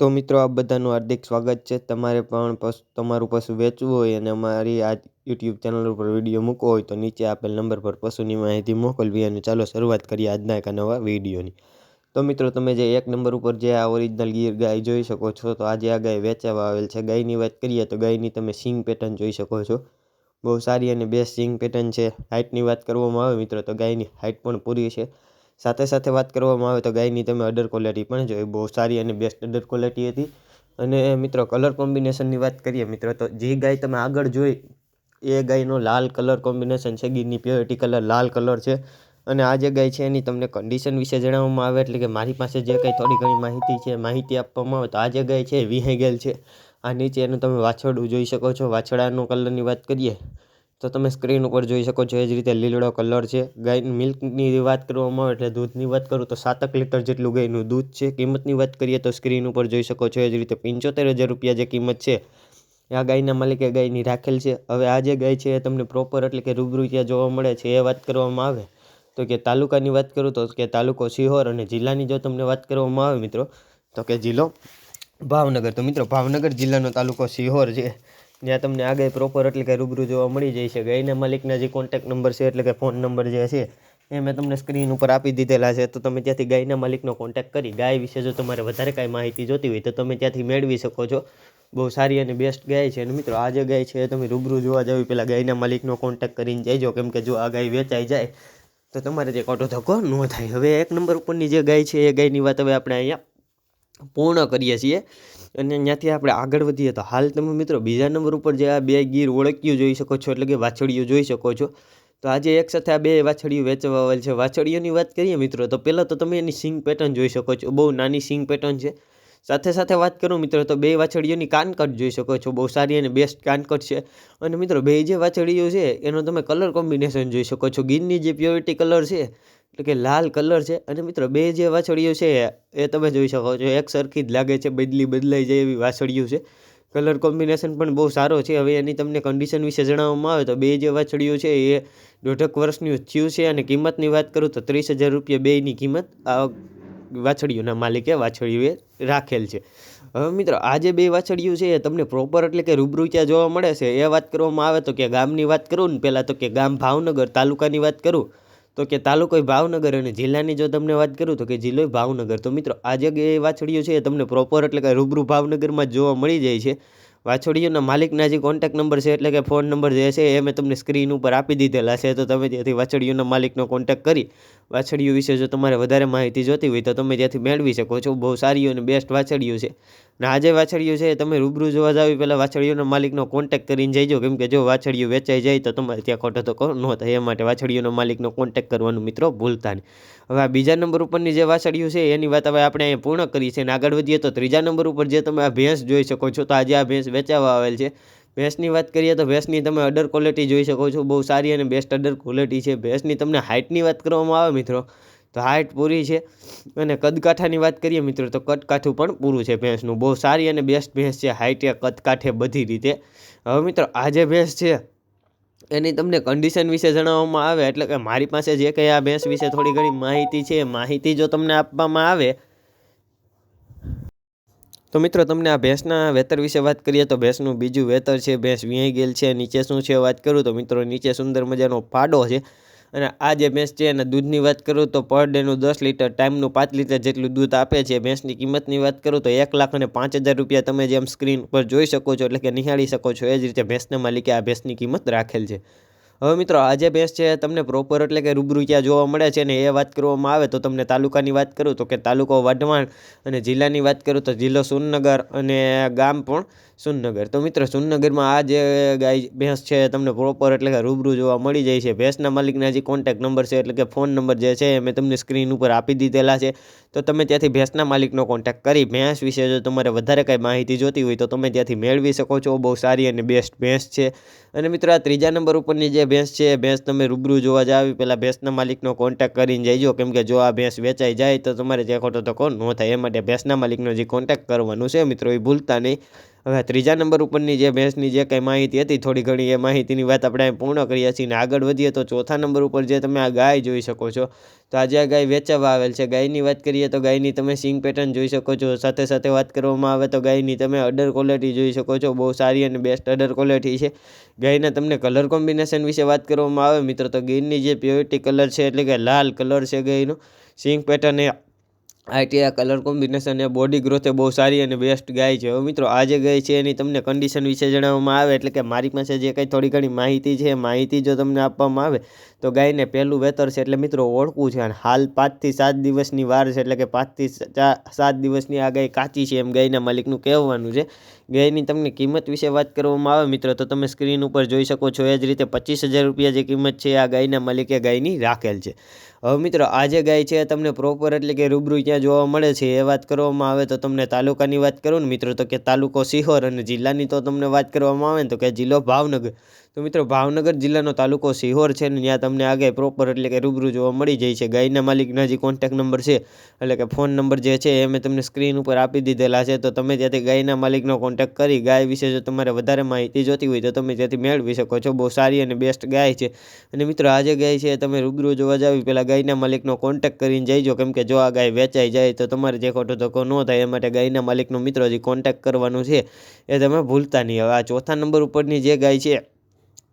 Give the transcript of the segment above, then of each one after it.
તો મિત્રો આ બધાનું હાર્દિક સ્વાગત છે. તમારે પણ પશુ તમારું પશુ વેચવું હોય અને અમારી આ યુટ્યુબ ચેનલ ઉપર વીડિયો મૂકવો હોય તો નીચે આપેલ નંબર પર પશુની માહિતી મોકલવી અને ચાલો શરૂઆત કરીએ આજના એક નવા વિડીયોની. તો મિત્રો તમે જે એક નંબર ઉપર જે આ ઓરિજિનલ ગીર ગાય જોઈ શકો છો, તો આજે આ ગાય વેચાવા આવેલ છે. ગાયની વાત કરીએ તો ગાયની તમે સિંગ પેટર્ન જોઈ શકો છો. બહુ સારી અને બેસ્ટ સિંગ પેટર્ન છે. હાઇટની વાત કરવામાં આવે મિત્રો, તો ગાયની હાઇટ પણ પૂરી છે. સાથે સાથે વાત કરવામાં આવે તો ગાયની તમે અડર ક્વોલિટી પણ જોઈ, બહુ સારી અને બેસ્ટ અડર ક્વોલિટી હતી. અને મિત્રો કલર કોમ્બિનેશનની વાત કરીએ મિત્રો, તો જે ગાય તમે આગળ જોઈ, એ ગાયનો લાલ કલર કોમ્બિનેશન છે, ગીરની પ્યોરિટી કલર લાલ કલર છે. અને આ જે ગાય છે એની તમને કન્ડિશન વિશે જણાવવામાં આવે, એટલે કે મારી પાસે જે કંઈ થોડી ઘણી માહિતી છે, માહિતી આપવામાં આવે તો આ જે ગાય છે વિહેગેલ છે. આ નીચે એનું તમે વાછરડું જોઈ શકો છો. વાછડાનો કલરની વાત કરીએ તો તમે સ્ક્રીન ઉપર જોઈ શકો છો, એ જ રીતે લીલડો કલર છે. ગાય મિલ્કની વાત કરવામાં આવે એટલે દૂધની વાત કરું તો સાતક લીટર જેટલું ગાયનું દૂધ છે. કિંમતની વાત કરીએ તો સ્ક્રીન ઉપર જોઈ શકો છો, એ જ રીતે પંચોતેર હજાર રૂપિયા જે કિંમત છે, આ ગાયના માલિકે ગાયની રાખેલ છે. હવે આ જે ગાય છે એ તમને પ્રોપર એટલે કે રૂબરૂ ત્યાં જોવા મળે છે, એ વાત કરવામાં આવે. તો કે તાલુકાની વાત કરું તો કે તાલુકો સિહોર અને જિલ્લાની જો તમને વાત કરવામાં આવે મિત્રો, તો કે જિલ્લો ભાવનગર. તો મિત્રો, ભાવનગર જિલ્લાનો તાલુકો સિહોર છે. જ્યાં તમને આગળ પ્રોપર એટલે કે રૂબરૂ જોવા મળી જાય છે. ગાયના માલિકના જે કોન્ટેક નંબર છે એટલે કે ફોન નંબર જે છે, એ મેં તમને સ્ક્રીન ઉપર આપી દીધેલા છે. તો તમે ત્યાંથી ગાયના માલિકનો કોન્ટેક કરી. ગાય વિશે જો તમારે વધારે કાંઈ માહિતી જોતી હોય તો તમે ત્યાંથી મેળવી શકો છો. બહુ સારી અને બેસ્ટ ગાય છે. અને મિત્રો, આ જે ગાય છે, તમે રૂબરૂ જોવા જાવ પહેલાં ગાયના માલિકનો કોન્ટેક કરીને જઈજો કેમ કે જો આ ગાય વેચાઈ જાય, તો તમારે જે ખોટો ધક્કો ન થાય. હવે એક નંબર ઉપરની જે ગાય છે, એ ગાયની વાત હવે આપણે અહીંયા પૂર્ણ કરીએ છીએ. અને ત્યાંથી આપણે આગળ વધીએ તો હાલ તમે મિત્રો બીજા નંબર ઉપર જે આ બે ગીર ઓળખ્યું જોઈ શકો છો, એટલે કે વાછડીઓ જોઈ શકો છો. તો આજે એક સાથે આ બે વાછડીઓ વેચવા આવેલ છે. વાછડીઓની વાત કરીએ મિત્રો, તો પહેલાં તો તમે એની સિંગ પેટર્ન જોઈ શકો છો. બહુ નાની સિંગ પેટર્ન છે. સાથે સાથે વાત કરું મિત્રો, તો બે વાછડીઓની કાનકટ જોઈ શકો છો. બહુ સારી અને બેસ્ટ કાનકટ છે. અને મિત્રો, બે જે વાછડીઓ છે, એનો તમે કલર કોમ્બિનેશન જોઈ શકો છો. ગીરની જે પ્યોરિટી કલર છે, એટલે કે લાલ કલર છે. અને મિત્રો, બે જે વાછડીઓ છે, એ તમે જોઈ શકો છો. એક સરખી જ લાગે છે, બદલી બદલાઈ જાય એવી વાછડીઓ છે. કલર કોમ્બિનેશન પણ બહુ સારો છે. હવે એની તમને કન્ડિશન વિશે જણાવવામાં આવે તો બે જે વાછડીઓ છે, એ દોઢક વર્ષની થયું છે. અને કિંમતની વાત કરું તો ત્રીસ હજાર રૂપિયા બેની કિંમત. આ વાછડીઓના માલિકે વાછડીઓએ રાખેલ છે. હવે મિત્રો, આ જે બે વાછડીઓ છે, એ તમને પ્રોપર એટલે કે રૂબરૂ ક્યાં જોવા મળે છે. એ વાત કરવામાં આવે તો કે ગામની વાત કરું ને પહેલાં તો કે ગામ ભાવનગર તાલુકાની વાત કરું, તો કે તાલુકો ભાવનગર અને જિલ્લાની જો તમને વાત કરું તો કે જિલ્લો ભાવનગર. તો મિત્રો, આ જે વાછડીઓ છે, એ તમને પ્રોપર એટલે કે રૂબરૂ ભાવનગરમાં જોવા મળી જાય છે. વાછડીઓના માલિકના જે કોન્ટેક નંબર છે એટલે કે ફોન નંબર જે છે એ મેં તમને સ્ક્રીન ઉપર આપી દીધેલા છે. તો તમે ત્યાંથી વાછડીઓના માલિકનો કોન્ટેક કરી વાછડીઓ વિશે જો તમારે વધારે માહિતી જોતી હોય તો તમે ત્યાંથી મેળવી શકો છો. બહુ સારી અને બેસ્ટ વાછડીઓ છે. ને આજે વાછડિયું છે તમે રૂબરૂ જોવા જાવ પહેલાં વાછડીઓના માલિકનો કોન્ટેક કરીને જઈજો કેમ કે જો વાછડીઓ વેચાઈ જાય તો તમારે ત્યાં ખોટો તો ન થાય. એ માટે વાછડીઓના માલિકનો કોન્ટેક કરવાનું મિત્રો ભૂલતા નહીં. હવે આ બીજા નંબર ઉપરની જે વાછડિયું છે, એની વાત હવે આપણે અહીંયા પૂર્ણ કરી છે. અને આગળ વધીએ તો ત્રીજા નંબર ઉપર જે તમે આ ભેંસ જોઈ શકો છો, તો આજે આ ભેંસ વેચાવા આવેલ છે. ભેંસની વાત કરીએ તો ભેંસની તમે અડર ક્વોલિટી જોઈ શકો છો. બહુ સારી અને બેસ્ટ અડર ક્વોલિટી છે. ભેંસની તમને હાઇટની વાત કરવામાં આવે મિત્રો. તો હાઇટ પૂરી છે. અને કદકાઠાની વાત કરીએ મિત્રો, તો કદકાઠું પણ પૂરું છે ભેંસનું. બહુ સારી અને બેસ્ટ ભેંસ છે. હાઇટે કદકાઠે બધી રીતે. હવે મિત્રો, આ જે ભેંસ છે, એની તમને કન્ડિશન વિશે જણાવવામાં આવે, એટલે કે મારી પાસે જે કંઈ આ ભેંસ વિશે થોડી ઘણી માહિતી છે માહિતી જો તમને આપવામાં આવે, તો મિત્રો, તમને આ ભેંસના વેતર વિશે વાત કરીએ, તો ભેંસનું બીજું વેતર છે, ભેંસ વ્યાઈ ગયેલ છે, નીચે શું છે વાત કરું, તો મિત્રો, નીચે સુંદર મજાનો પાડો છે. અને આ જે ભેંસ છે એના દૂધની વાત કરું તો પર ડેનું દસ લીટર ટાઈમનું પાંચ લીટર જેટલું દૂધ આપે છે. ભેંસની કિંમતની વાત કરું તો એક લાખ અને પાંચ હજાર રૂપિયા તમે જેમ સ્ક્રીન પર જોઈ શકો છો એટલે કે નિહાળી શકો છો. એ જ રીતે ભેંસના માલિકે આ ભેંસની કિંમત રાખેલ છે. હવે મિત્રો, આ જે ભેંસ છે તમને પ્રોપર એટલે કે રૂબરૂ ક્યાં જોવા મળે છે ને એ વાત કરવામાં આવે તો તમને તાલુકાની વાત કરું તો કે તાલુકો વઢવાણ અને જિલ્લાની વાત કરું તો જિલ્લો સુરનગર અને ગામ પણ સુનગર તો મિત્રો સુનગરમાં આ જે ગાય, ભેંસ છે, તમને પ્રોપર એટલે કે રૂબરૂ જોવા મળી જાય છે. ભેંસના માલિકના જે કોન્ટેક નંબર છે, એટલે કે ફોન નંબર જે છે મેં તમને સ્ક્રીન ઉપર આપી દીધેલા છે. તો તમે ત્યાંથી ભેંસના માલિકનો કોન્ટેક કરી, ભેંસ વિશે જો તમારે વધારે કાંઈ માહિતી જોતી હોય તો તમે ત્યાંથી મેળવી શકો છો. બહુ સારી અને બેસ્ટ ભેંસ છે. અને મિત્રો, આ ત્રીજા નંબર ઉપરની જે ભેંસ છે, એ ભેંસ તમે રૂબરૂ જોવા જાવ. પહેલાં ભેંસના માલિકનો કોન્ટેક કરીને જઈજો. કેમ કે જો આ ભેંસ વેચાઈ જાય, તો તમારે જે ખોટો તકો ન થાય. એ માટે ભેંસના માલિકનો જે કોન્ટેક કરવાનું છે, મિત્રો, એ ભૂલતા નહીં. હવે ત્રીજા નંબર ઉપરની જે ભેંસની જે કંઈ માહિતી હતી, થોડી ઘણી એ માહિતીની વાત આપણે પૂર્ણ કરીએ છીએ અને આગળ વધીએ તો ચોથા નંબર ઉપર જે તમે આ ગાય જોઈ શકો છો, તો આજે આ ગાય વેચાવા આવેલ છે. ગાયની વાત કરીએ તો ગાયની તમે સિંગ પેટર્ન જોઈ શકો છો. સાથે સાથે વાત કરવામાં આવે તો ગાયની તમે અડર ક્વોલિટી જોઈ શકો છો. બહુ સારી અને બેસ્ટ અડર ક્વોલિટી છે. ગાયના તમને કલર કોમ્બિનેશન વિશે વાત કરવામાં આવે, મિત્રો, તો ગીરની જે પ્યોરિટી કલર છે, એટલે કે લાલ કલર છે ગાયનો, સિંગ પેટર્ન એ આઈટી કલર કોમ્બિનેશન એ બોડી ગ્રોથ બહુ સારી અને બેસ્ટ ગાય છે. હવે મિત્રો આ જે ગાય છે એની તમને કન્ડિશન વિશે જણાવવામાં આવે એટલે કે મારી પાસે જે કંઈ થોડી ઘણી માહિતી છે માહિતી જો તમને આપવામાં આવે, તો ગાયને પહેલું વેતર છે એટલે મિત્રો ઓળખવું છે અને હાલ પાંચથી સાત દિવસની વાર છે એટલે કે પાંચથી સાત દિવસની આ ગાય કાચી છે એમ ગાયના માલિકનું કહેવાનું છે. ગાયની તમને કિંમત વિશે વાત કરવામાં આવે, મિત્રો, તો તમે સ્ક્રીન ઉપર જોઈ શકો છો એ જ રીતે પચીસ હજાર રૂપિયા જે કિંમત છે આ ગાયના માલિકે ગાયની રાખેલ છે. હવે મિત્રો, આ જે ગાય છે તમને પ્રોપર એટલે કે રૂબરૂ ક્યાં જોવા મળે છે, એ વાત કરવામાં આવે તો તમને તાલુકાની વાત કરું ને, મિત્રો, તો કે તાલુકો સિહોર અને જિલ્લાની તો તમને વાત કરવામાં આવે ને, તો કે જિલ્લો ભાવનગર. તો મિત્રો ભાવનગર જિલ્લાનો તાલુકો સિહોર છે ને ત્યાં તમને આગળ પ્રોપર એટલે કે રૂબરૂ જોવા મળી જાય છે. ગાયના માલિકના જે કોન્ટેક નંબર છે, એટલે કે ફોન નંબર જે છે, એ મેં તમને સ્ક્રીન ઉપર આપી દીધેલા છે. તો તમે ત્યાંથી ગાયના માલિકનો કોન્ટેક કરી ગાય વિશે જો તમારે વધારે માહિતી જોતી હોય તો તમે ત્યાંથી મેળવી શકો છો. બહુ સારી અને બેસ્ટ ગાય છે. અને મિત્રો આજે ગાય છે તમે રૂબરૂ જોવા જાવી પહેલાં ગાયના માલિકનો કોન્ટેક કરીને જઈજો. કેમ કે જો આ ગાય વેચાઈ જાય તો તમારે જે ખોટો ધક્કો ન થાય, એ માટે ગાયના માલિકનો મિત્રો જે કોન્ટેક કરવાનું છે. એ તમે ભૂલતા નહીં. હવે આ ચોથા નંબર ઉપરની જે ગાય છે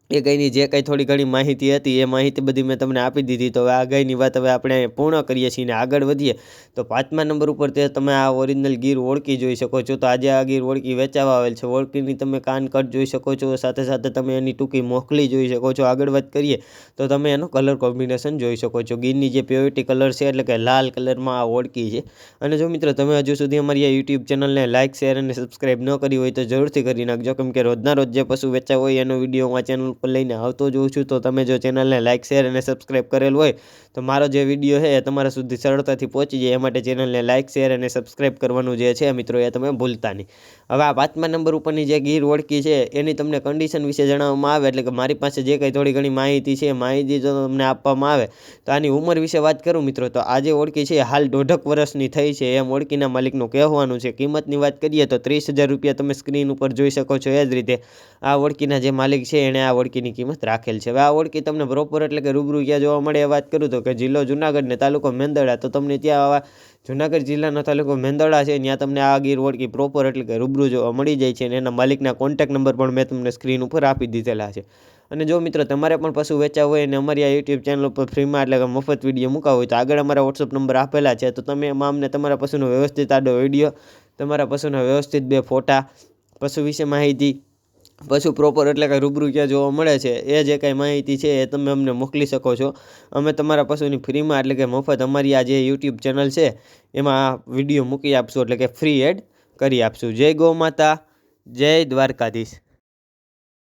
એ ગાયની જે કંઈ થોડી ઘણી માહિતી હતી, એ માહિતી બધી મેં તમને આપી દીધી. તો હવે આ ગાયની વાત હવે આપણે પૂર્ણ કરીએ છીએ અને આગળ વધીએ. તો પાંચમા નંબર ઉપર તે તમે આ ઓરિજિનલ ગીર ઓળખી જોઈ શકો છો. તો આજે આ ગીર ઓળખી વેચાવા આવેલ છે. ઓળખીની તમે કાન કટ જોઈ શકો છો. સાથે સાથે તમે એની ટૂંકી મોકલી જોઈ શકો છો. આગળ વાત કરીએ તો તમે એનો કલર કોમ્બિનેશન જોઈ શકો છો. ગીરની જે પ્યોરિટી કલર છે, એટલે કે લાલ કલરમાં આ ઓળખી છે. અને જો મિત્રો તમે હજુ સુધી અમારી આ યુટ્યુબ ચેનલને લાઇક શેર અને સબસ્ક્રાઈબ ન કરી હોય તો જરૂરથી કરી નાખજો. કેમ કે રોજના રોજ જે પશુ વેચા હોય એનો વીડિયો આ ચેનલ લઈને આવતો જોઉં છું, તો તમે જો ચેનલને લાઇક શેર અને સબસ્ક્રાઈબ કરેલ હોય, તો મારો જે વીડિયો છે એ તમારા સુધી સરળતાથી પહોંચી જાય. એ માટે ચેનલને લાઇક શેર અને સબસ્ક્રાઈબ કરવાનું જે છે મિત્રો એ તમે ભૂલતા નહીં. હવે આ પાંચમા નંબર ઉપરની જે ગીર ઓળખી છે, એની તમને કન્ડિશન વિશે જણાવવામાં આવે, એટલે કે મારી પાસે જે કંઈ થોડી ઘણી માહિતી છે માહિતી જો તમને આપવામાં આવે, તો આની ઉંમર વિશે વાત કરું મિત્રો, તો આ જે ઓળખી છે હાલ દોઢક વર્ષની થઈ છે. એમ ઓળખીના માલિકનું કહેવાનું છે, કિંમતની વાત કરીએ તો ત્રીસ હજાર રૂપિયા તમે સ્ક્રીન ઉપર જોઈ શકો છો, એ જ રીતે આ ઓળખીના જે માલિક છે, એણે આ ઓળખીની કિંમત રાખેલ છે. હવે આ ઓળખી તમને પ્રોપર એટલે કે રૂબરૂ ક્યાં જોવા મળે એ વાત કરું તો કે જિલ્લો જુનાગઢ ને તાલુકો મેંદરડા તો તમને ત્યાં આવા જુનાગઢ જિલ્લાનો તાલુકો મેંદરડા છે. ત્યાં તમને આ ગીર ઓળખી પ્રોપર એટલે કે રૂબરૂ જોવા મળી જાય છે અને એના માલિકના કોન્ટેક નંબર પણ મેં તમને સ્ક્રીન ઉપર આપી દીધેલા છે. અને જો મિત્રો તમારે પણ પશુ વેચા હોય અને અમારી આ યુટ્યુબ ચેનલ ઉપર ફ્રીમાં એટલે કે મફત વીડિયો મૂકા હોય તો આગળ અમારા વોટ્સઅપ નંબર આપેલા છે. તો તમે એમાં અમને તમારા પશુનો વ્યવસ્થિત આડો વીડિયો તમારા પશુના વ્યવસ્થિત બે ફોટા, પશુ વિશે માહિતી પશુ પ્રોપર એટલે કે રૂબરૂ ક્યાં જોવા મળે છે, એ જે કાંઈ માહિતી છે એ તમે અમને મોકલી શકો છો. અમે તમારા પશુની ફ્રીમાં એટલે કે મફત અમારી આ જે યુટ્યુબ ચેનલ છે, એમાં વીડિયો મૂકી આપશું એટલે કે ફ્રી એડ કરી આપશું. જય ગૌ માતા, જય દ્વારકાધીશ.